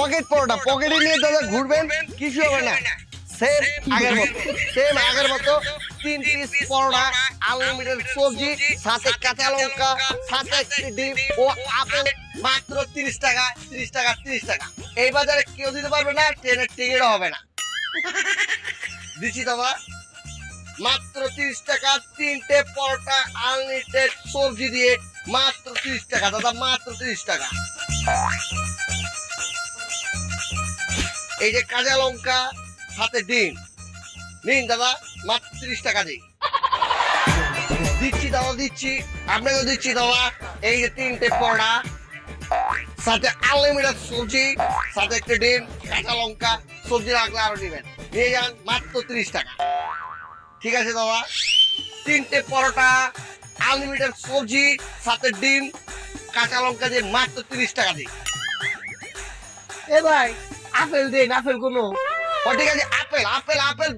Pocket পরোটা পকেটে নিয়ে দাদা ঘুরবেন কিছু হবে না। সেম আগের মতো সেম আগের মতো তিন পিস পরোটা আনলিমিটেড সবজি সাথে কাঁচা লঙ্কা সাথে একটি ডিম ও আপেল মাত্র তিরিশ টাকা তিরিশ টাকা তিরিশ টাকা। এই বাজারে কেউ দিতে পারবে না ট্রেনের টিকিটও হবে না। দিচ্ছি দাদা মাত্র তিরিশ টাকা তিনটে পরোটা আনলিমিটেড সবজি দিয়ে মাত্র তিরিশ টাকা দাদা মাত্র তিরিশ টাকা। এই যে কাঁচা লঙ্কা, সাথে ডিম। নিন দাদা, মাত্র তিরিশ টাকা দিন। দিচ্ছি দাদা, দিচ্ছি। আপনাকেও দিচ্ছি দাদা। এই যে তিনটে পড়া সাথে আনলিমিটেড সবজি, সাথে একটা ডিম, কাঁচা লঙ্কা, সবজি রাখলে আরও নেবেন। নিয়ে যান, মাত্র তিরিশ টাকা। ঠিক আছে দাদা? তিনটে পরোটা আনলিমিটেড সবজি, সাথে ডিম, কাঁচা লঙ্কা দিয়ে মাত্র তিরিশ টাকা দিন। এ ভাই আপেল দেন আপেল কোনো। ও, ঠিক আছে, আপেল আপেল আপেল।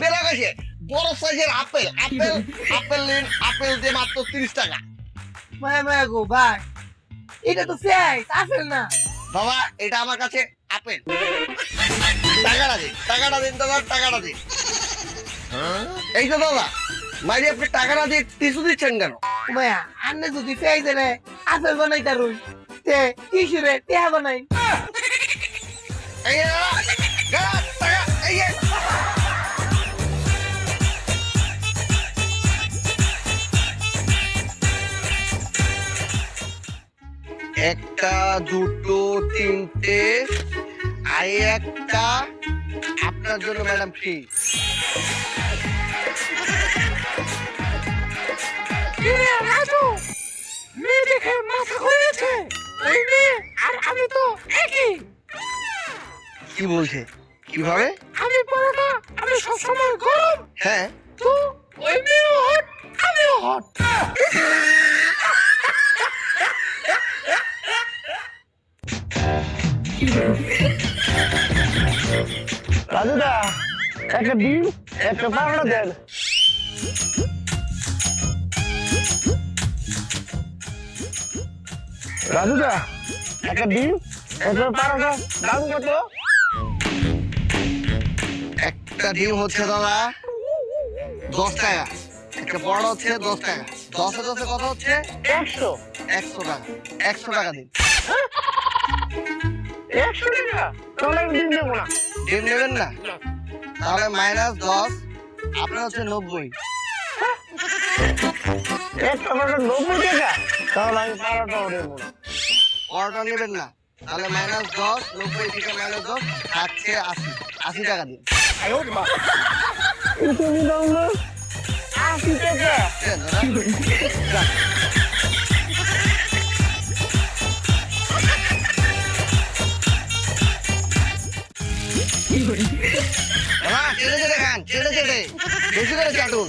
বেরো গেছে বড় সাইজের আপেল আপেল আপেল নিন, আপেল দিয়ে মাত্র তিরিশ টাকা। মায়া মায়া গো, ভাই। এটা তো ফ্যাস আপেল না। বাবা, এটা আমার কাছে আপেল। টাকাটা দিন টাকাটা দিন, দাদা, টাকাটা দিন। এই তো দাদা মাইরি আপনি টাকাটা দিয়ে টিসু দিচ্ছেন কেন? মায়া, আন্নে যদি ফ্যাস দেনে আপেল বানাই তারুই তে কিসুরে টেহা বানাই একটা, দুটো, তিনটে আর একটা। আপনার জন্য, ম্যাডাম দেখে মাথা মেয়ে আর আমি তো একই। কি বলছে? কীভাবে? আমি পরোটা আমি সবসময় গরম। হ্যাঁ। তো ওই মেয়েও হট আমিও হট রাজুদা একটা ডিম একটা পাউডার দেন। রাজুদা একটা ডিম একটা পাউডার দাম কত? একটা ডিম হচ্ছে দাদা দশ টাকা। একটা বড় হচ্ছে দশ টাকা। দশে দশে কত হচ্ছে? একশো। একশো টাকা। একশো টাকা দিন। একশো টাকা? তাহলে আমি ডিম দেবো না। ডিম নেবেন না? তাহলে মাইনাস দশ আপনার হচ্ছে নব্বই। নব্বই টাকা? তাহলে আমি পাউডারটাও দেবো না। পরোটা নেবেন না। তাহলে মাইনাস দশ নব্বই থেকে মাইনাস দশ থাকছে আশি। আশি টাকা দিন। তুমি দাও না আশি টাকা ঠিক আছে দাদা? যাক। দাদা, চেটে চেটে খান, চেটে চেটে। বেশি করে চাটুন।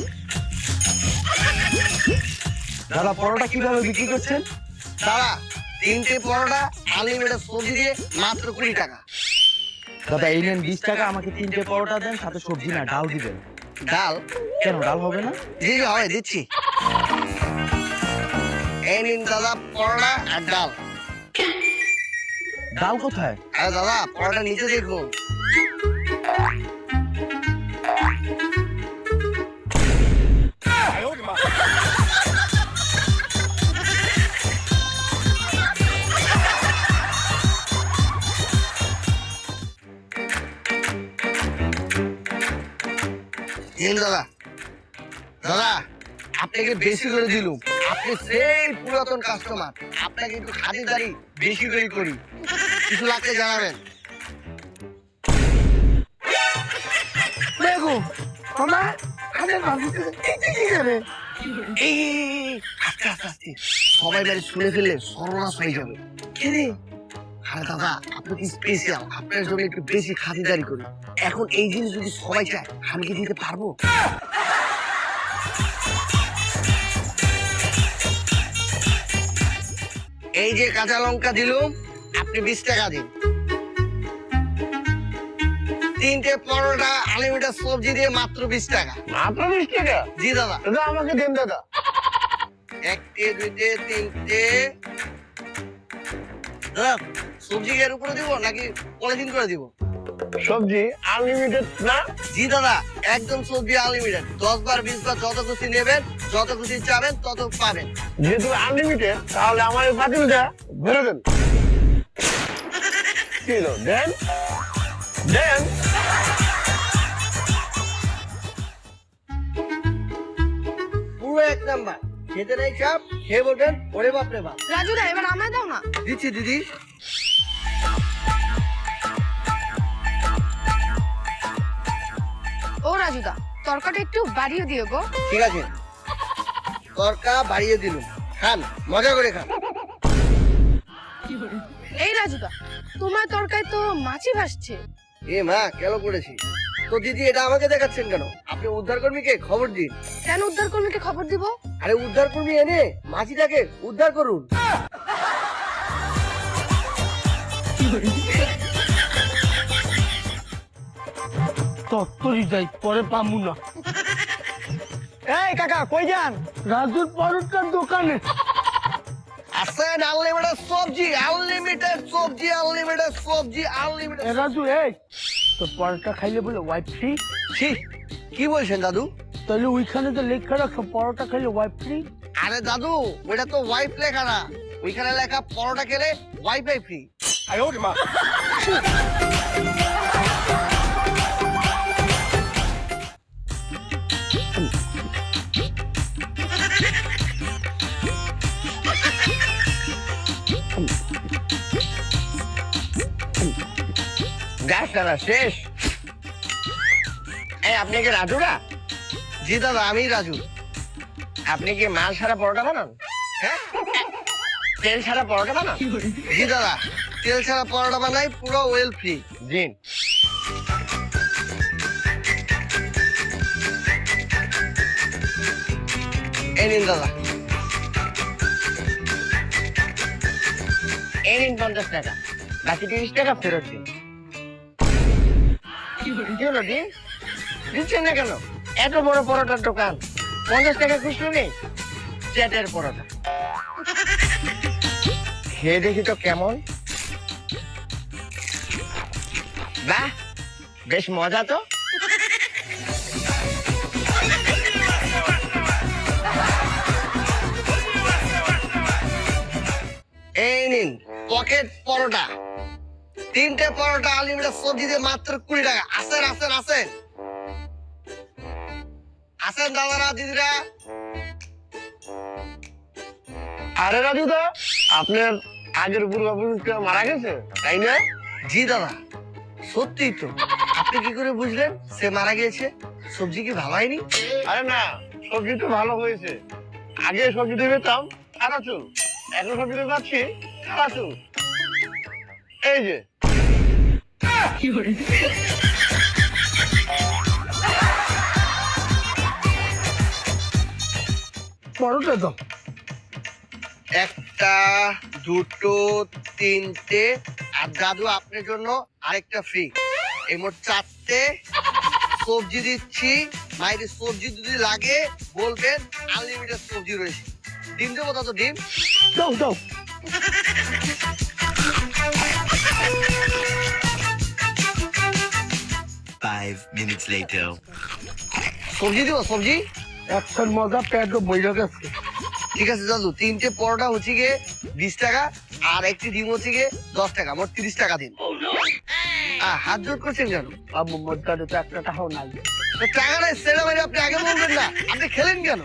দাদা পরোটা কীভাবে বিক্রি করছেন দাদা তিনটে পরোটা আনলিমিটেড সবজি দিয়ে মাত্র কুড়ি টাকা দাদা এই নেন বিশ টাকা আমাকে তিনটে পরোটা দেন সাথে সবজি না ডাল দিবেন। ডাল? কেন ডাল হবে না? জি জি হবে দিচ্ছি। এই নিন দাদা পরোটা আর ডাল। ডাল কোথায়? আরে দাদা পরোটা নিচে দেখুন দাদা আপনাকে বেশি করে দিলুম। আপনি সেই পুরাতন কাস্টমার আপনাকে একটু খাতিরদারি বেশি করে করি। কিছু লাগলে জানাবেন। দেখো মামা ভাবছি কি করে এই এই, এই, এই, আস্তে আস্তে আস্তে। সবাই বাড়ি শুনে ফেললে সর্বনাশ হয়ে যাবে। আরে দাদা আপনি কি স্পেশাল আপনার জন্য একটু বেশি খাতিরদারি করি। এখন এই জিনিস যদি সবাই চায় আমি কি দিতে পারব? এই যে কাঁচা লঙ্কা দিলুম আপনি বিশ টাকা দিন। তিনটে পরোটা আলিমিটার সবজি দিয়ে মাত্র বিশ টাকা। মাত্র বিশ টাকা? জি দাদা। দাদা আমাকে দিন দাদা। একটে দুইটে তিনটে। দাদা সবজি এর উপরে দিব নাকি পলিথিন করে দিব? সবজি আনলিমিটেড না? জি দাদা একদম সবজি আনলিমিটেড দশ বার বিশ বার যত খুশি নেবেন যত খুশি চাবেন তত পাবেন। যেহেতু আনলিমিটেড তাহলে আমার এই পাতিলটা ভরে দেন। কি দেন? দেন? পুরো এক নাম্বার। খেতে নেই চাপ খেয়ে বলবেন ওরে বাপ। রে বাপ এবার আমায় দাও না। দিচ্ছি দিদি। ও তরকাটা একটু বাড়িয়ে দিও গো। ঠিক আছে। তরকা বাড়িয়ে দিলুম। খান মজা করে খান। এই রাজুদা তোমার তরকায় তো মাছি ভাসছে। এ মা কেন করেছি? তো দিদি এটা আমাকে দেখাচ্ছেন কেন? আপনি উদ্ধার কর্মীকে খবর দিন। কেন উদ্ধার কর্মীকে খবর দিব? আরে উদ্ধার কর্মী এনে মাছিটাকে উদ্ধার করুন। তত্তরি যাই পরে পামু না। এই কাকা কই যান? রাজুর পরোটার দোকানে। আসেন আনলিমিটেড সবজি আনলিমিটেড সবজি আনলিমিটেড সবজি আনলিমিটেড এ রাজু এই তো পরোটা খাইলে বলে ওয়াইফ ফ্রি ছি কি বলছেন দাদু? তাহলে ওইখানে তো লেখা রাখো পরোটা খাইলে ওয়াইফ ফ্রি আরে দাদু ওইটা তো ওয়াইফ লেখা না। ওইখানে লেখা পরোটা খেলে ওয়াইফাই ফ্রি গ্যাস টানা শেষ। এই, আপনি কি রাজুরা জি দাদা, আমি রাজু। আপনি কি মাল ছাড়া পরোটা বানান? হ্যাঁ? তেল ছাড়া পরোটা বানান? জি দাদা, তেল ছাড়া পরোটা বানাই, পুরো ওয়েল ফ্রি দিন এই নিন দাদা। এই নিন পঞ্চাশ টাকা। বাকি তিরিশ টাকা ফেরত দিন। দিচ্ছেন না কেন? এত বড় পরোটার দোকান। পঞ্চাশ টাকা খুচরো নেই? চ্যাটের পরোটা। দেখি তো কেমন। বাহ, বেশ মজা তো। এই নিন, পকেট পরোটা। তিনটে পরোটা আনলিমিটেড সবজি দিয়ে মাত্র কুড়ি টাকা। আসেন আসেন আসেন। আসেন দাদারা, দিদিরা। আরে রাজু দা, আপনার আগের পূর্বপুরুষটা মারা গেছে, তাই না? জি দাদা সত্যি তো। আপনি কি করে বুঝলেন সে মারা গিয়েছে? সবজি কি ভালো হয়নি? আরে না, সবজি তো ভালো হয়েছে। আগে সবজি পেতাম সাদা চুল। এখন সবজি দিয়ে পাচ্ছি সাদা চুল। এই যে দাও একটা দুটো তিনটে আর দাদু আপনার জন্য আরেকটা ফ্রি এই মোট চারটে সবজি দিচ্ছি। মায়ের সবজি যদি লাগে বলবেন আনলিমিটেড সবজি রয়েছে। ডিম দেবো তত ডিম? দাও দাও। Five minutes later. সবজি দিব সবজি? একশোর মজা পেট বইরা গেছে। ঠিক আছে দাদু তিনটে পরোটা হচ্ছে গিয়ে বিশ টাকা আর একটি ডিম হচ্ছে গিয়ে দশ টাকা মোট তিরিশ টাকা দিন। হাত জোর করছেন কেন? বাবু মধ্যে তো একটা টাকাও নাই। তো টাকা নাই সেটা মানে আপনি আগে বলবেন না আপনি খেলেন কেন?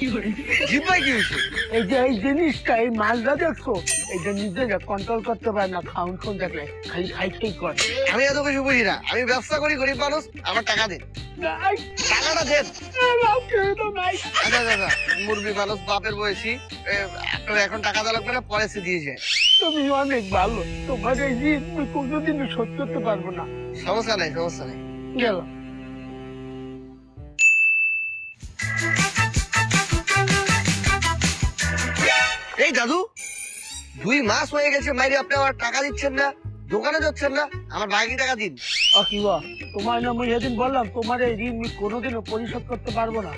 জিব্বাই কি হয়েছে এই যে এই জিনিসটা এই মালটা দেখছ? এটা নিজেকে কন্ট্রোল করতে পারে না খাউন খাউন দেখলে খালি খাইতেই করে। আমি এত কিছু বুঝি না। আমি ব্যবসা করি গরিব মানুষ আমার টাকা দিন। টাকাটা দেন। আচ্ছা আচ্ছা আচ্ছা। মুরবি মানুষ বাপের বয়সী আপনার এখন টাকা দেওয়া লাগবে না পরে সে দিয়ে যায় তুমি অনেক ভালো। তোমার এই করতে পারব না। সমস্যা নাই সমস্যা নাই। গেল এই দাদু দুই মাস হয়ে গেছে মাইরে আপনি আমার টাকা দিচ্ছেন না দোকানে যাচ্ছেন না আমার বাকি টাকা দিন। আ কি বা তোমার না মুই এদিন বললাম তোমার এই ঋণ আমি কোনোদিনও পরিশোধ করতে পারব না।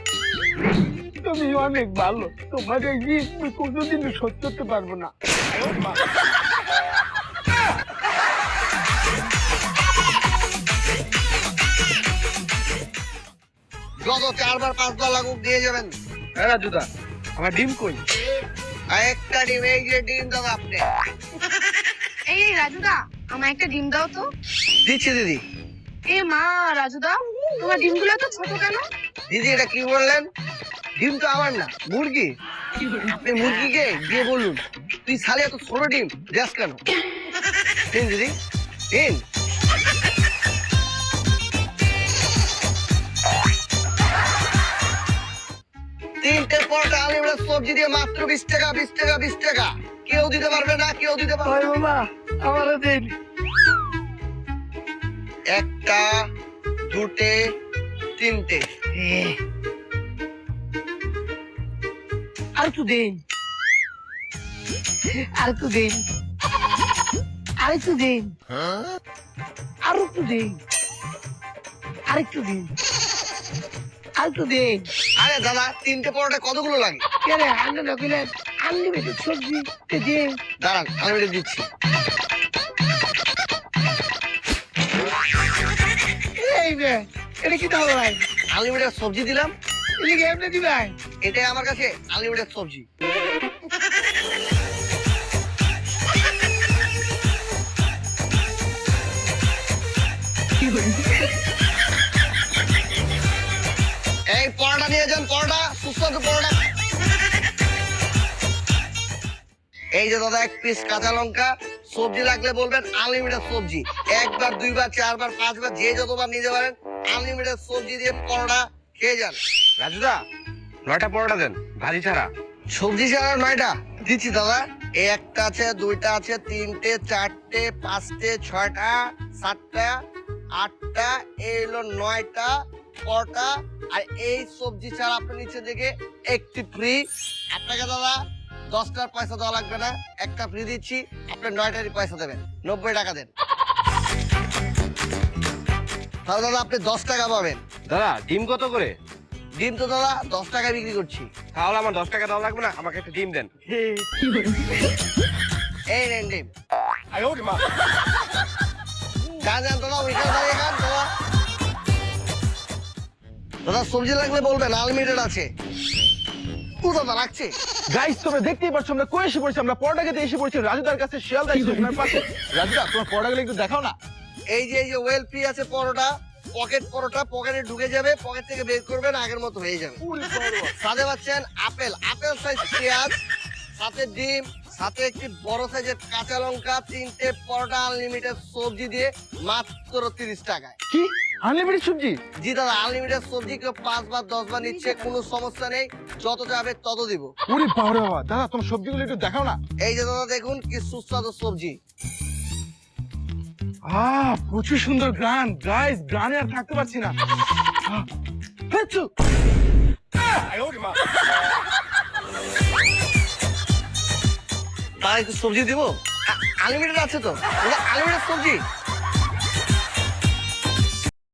তুমি অনেক ভালো তোমার এই ঋণ আমি কোনোদিনও শোধ করতে পারব না। যত চারবার পাঁচবার লাগুক দিয়ে যাবেন। হ্যাঁ রাজুদা আমার ডিম কই? একটা ডিম এই যে ডিম দাদা আপনি। এই এই রাজুদা আমার একটা ডিম দাও তো। দিচ্ছি দিদি। এ মা রাজুদা তোমার ডিমগুলো তো ছোট কেন? দিদি এটা কি বললেন? ডিম তো আমার না মুরগি। আপনি মুরগিকে দিয়ে বলুন তুই সালে এত ছোট ডিম দেখ কেন। দিন দিদি দিন। তিনটে পরোটা আলু সবজি দিয়ে মাত্র বিশ টাকা বিশ টাকা বিশ টাকা। কেউ দিতে পারবে না কেউ দিতে পারবে না। বাবা আমারও দিন। একটা দুটে তিনটে। আর একটু দিন। আর একটু দিন। আর একটু দিন। আর একটু দিন। আর একটু দিন। আর একটু দিন। আরে দাদা তিনটে পরোটা কতগুলো লাগে? কে রে আনন্দ কিলেন আনলিমিটেড সবজি দিন দাঁড়ান আনলিমিটেড দিচ্ছি। এই রে এটা কি দাও ভাই? আনলিমিটেড সবজি দিলাম। এমনি দিবাই এটাই আমার কাছে আনলিমিটেড সবজি। এই যে দাদা এক পিস কাঁচা লঙ্কা সবজি লাগলে বলবেন আনলিমিটেড সবজি। একবার দুইবার চারবার পাঁচবার যে যতবার নিতে পারেন আনলিমিটেড সবজি দিয়ে পরোটা খেয়ে যান। রাজুদা নয়টা পরোটা দেন ভাজি ছাড়া। সবজি ছাড়া নয়টা? দিচ্ছি দাদা। একটা আছে দুইটা আছে তিনটে চারটে পাঁচটে ছয়টা সাতটা আটটা এই হলো নয়টা কটা আর এই সবজি ছাড়া আপনি নিচে দেখে একটি ফ্রি আপনাকে দাদা দশটার পয়সা দেওয়া লাগবে না। একটা ফ্রি দিচ্ছি আপনি নয়টারই পয়সা দেবেন। নব্বই টাকা দেন। তাহলে দাদা আপনি দশ টাকা পাবেন। দাদা ডিম কত করে? ডিম তো দাদা দশ টাকায় বিক্রি করছি। তাহলে আমার দশ টাকা দেওয়া লাগবে না আমাকে একটা ডিম দেন। এই নেন ডিম। যান যান দাদা ওইখানে দাঁড়িয়ে খান দাদা। দাদা সবজি লাগলে বলবেন আনলিমিটেড আছে। ও দাদা লাগছে। গাইস তোমরা দেখতেই পাচ্ছ আমরা কই এসে পড়ছি? আমরা পরোটাকে এসে পড়ছি রাজুদার কাছে শিয়ালদা স্টেশনের পাশে রাজুদা তোমার পরোটাগুলো একটু দেখাও না? এই যে এই যে ওয়েল ফ্রি আছে পরোটা পকেট পরোটা পকেটে ঢুকে যাবে পকেট থেকে বের করবেন আগের মতো হয়ে যাবে। সাথে পাচ্ছেন আপেল আপেল সাইজ পেঁয়াজ সাথে ডিম সাথে একটি বড় সাইজের কাঁচা লঙ্কা তিনটে পরোটা আনলিমিটেড সবজি দিয়ে মাত্র তিরিশ টাকায়। কি? আনলিমিটেড সবজি? জি দাদা আনলিমিটেড সবজি কেউ পাঁচ বার দশ বার নিচ্ছে কোনো সমস্যা নেই যত যাবে তত দিব। ওরে বাবা বাবা দাদা তোমার সবজিগুলো একটু দেখাও না। এই যে দাদা দেখুন কি সুস্বাদু সবজি। আহ প্রচুর সুন্দর গান গাইস গানে আর থাকতে পারছি না। আহ, একটু সবজি দিব? আনলিমিটেড আছে তো। আনলিমিটেড সবজি।